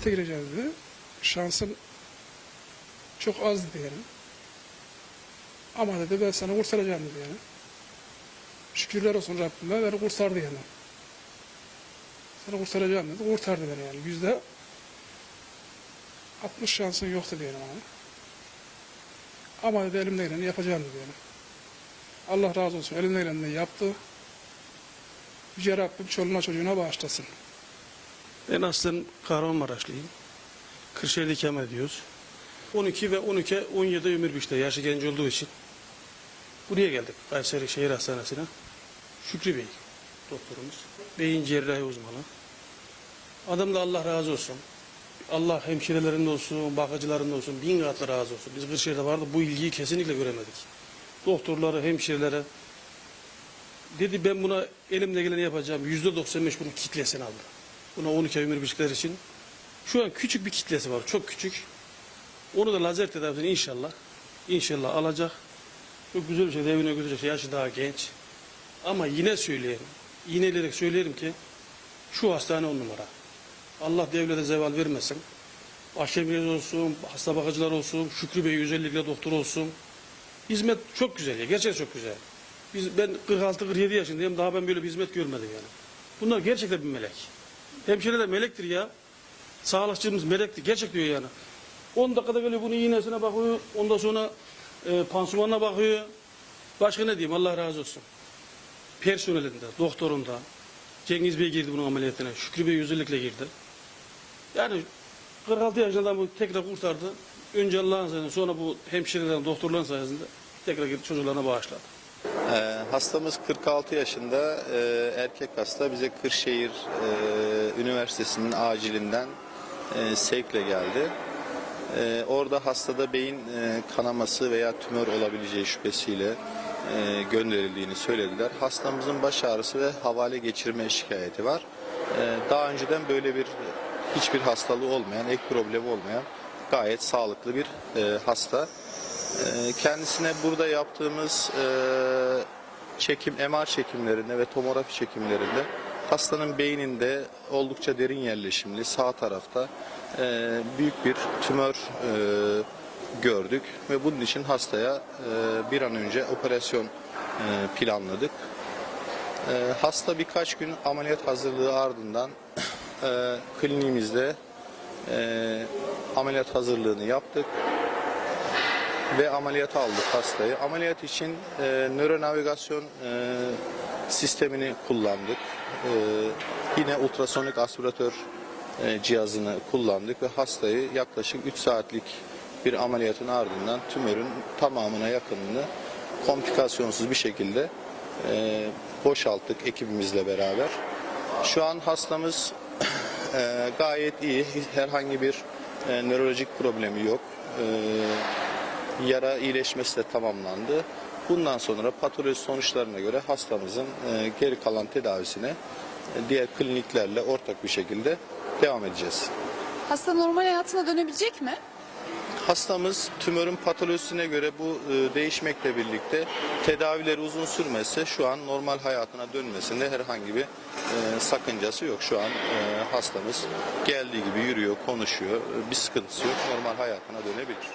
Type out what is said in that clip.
ameliyata gireceğim dedi. Şansın çok az dedi. Ama dedi ben seni kurtaracağım dedi yani. Şükürler olsun Rabbime beni kurtardı yani. Seni kurtaracağım dedi. Kurtardı beni yani. Yüzde 60 şansın yok dedi yani. Ama dedi elimden geleni yapacağım dedi yani. Allah razı olsun elimden geleni yaptı. Yüce Rabbim çoluğuna çocuğuna bağışlasın. Ben aslen Kahramanmaraşlıyım. Kırşehir'de ikamet ediyoruz. 12 ve 12 17 ömür biçte yaşı genç olduğu için buraya geldik Kayseri Şehir Hastanesi'ne. Şükrü Bey doktorumuz. Beyin cerrahi uzmanı. Adam da Allah razı olsun. Allah hemşirelerinde olsun, bakıcılarında olsun bin katlı razı olsun. Biz Kırşehir'de vardı bu ilgiyi kesinlikle göremedik. Doktorları, hemşirelere dedi ben buna elimde geleni yapacağım. Yüzde 95 bunun kitlesini aldı. Buna 12 ömür biçikler için. Şu an küçük bir kitlesi var. Çok küçük. Onu da lazer tedavisini inşallah inşallah alacak. Çok güzel bir şey. Evine götürecek. Yaşı daha genç. Ama yine söyleyelim. Yineleyerek söyleyelim ki şu hastane on numara. Allah devlete zeval vermesin. Başhemiyet olsun, hasta bakıcılar olsun, Şükrü Bey özellikle doktor olsun. Hizmet çok güzel. Gerçekten çok güzel. Biz, ben 46-47 yaşındayım. Daha ben böyle bir hizmet görmedim yani. Bunlar gerçekten bir melek. Hemşireler melektir ya. Sağlıkçımız melektir. Gerçek diyor yani. 10 dakikada geliyor bunun iğnesine bakıyor. Ondan sonra e, pansumanına bakıyor. Başka ne diyeyim Allah razı olsun. Personelinde, doktorunda. Cengiz Bey girdi bunun ameliyatına. Şükrü Bey özellikle girdi. Yani 46 yaşında bu tekrar kurtardı. Önce Allah'ın sayesinde sonra bu hemşirelerin, doktorların sayesinde tekrar girdi çocuklarına bağışladı. Ee, hastamız 46 yaşında e, erkek hasta bize Kırşehir e, Üniversitesi'nin acilinden e, sevkle geldi. E, orada hastada beyin e, kanaması veya tümör olabileceği şüphesiyle e, gönderildiğini söylediler. Hastamızın baş ağrısı ve havale geçirme şikayeti var. E, daha önceden böyle bir hiçbir hastalığı olmayan, ek problemi olmayan gayet sağlıklı bir e, hasta. Ee, Kendisine burada yaptığımız e, çekim, MR çekimlerinde ve tomografi çekimlerinde hastanın beyninde oldukça derin yerleşimli sağ tarafta e, büyük bir tümör e, gördük ve bunun için hastaya bir an önce operasyon planladık. Hasta birkaç gün ameliyat hazırlığı ardından kliniğimizde ameliyat hazırlığını yaptık ve ameliyata aldık hastayı. Ameliyat için e, nöronavigasyon e, sistemini kullandık. E, yine ultrasonik aspiratör e, cihazını kullandık ve hastayı yaklaşık 3 saatlik bir ameliyatın ardından tümörün tamamına yakınını komplikasyonsuz bir şekilde e, boşalttık ekibimizle beraber. Şu an hastamız e, gayet iyi. Herhangi bir e, nörolojik problemi yok. E, yara iyileşmesi de tamamlandı. Bundan sonra patoloji sonuçlarına göre hastamızın e, geri kalan tedavisine e, diğer kliniklerle ortak bir şekilde devam edeceğiz. Hasta normal hayatına dönebilecek mi? Hastamız tümörün patolojisine göre bu e, değişmekle birlikte tedavileri uzun sürmezse şu an normal hayatına dönmesinde herhangi bir e, sakıncası yok. Şu an e, hastamız geldiği gibi yürüyor, konuşuyor, bir sıkıntısı yok, normal hayatına dönebilir.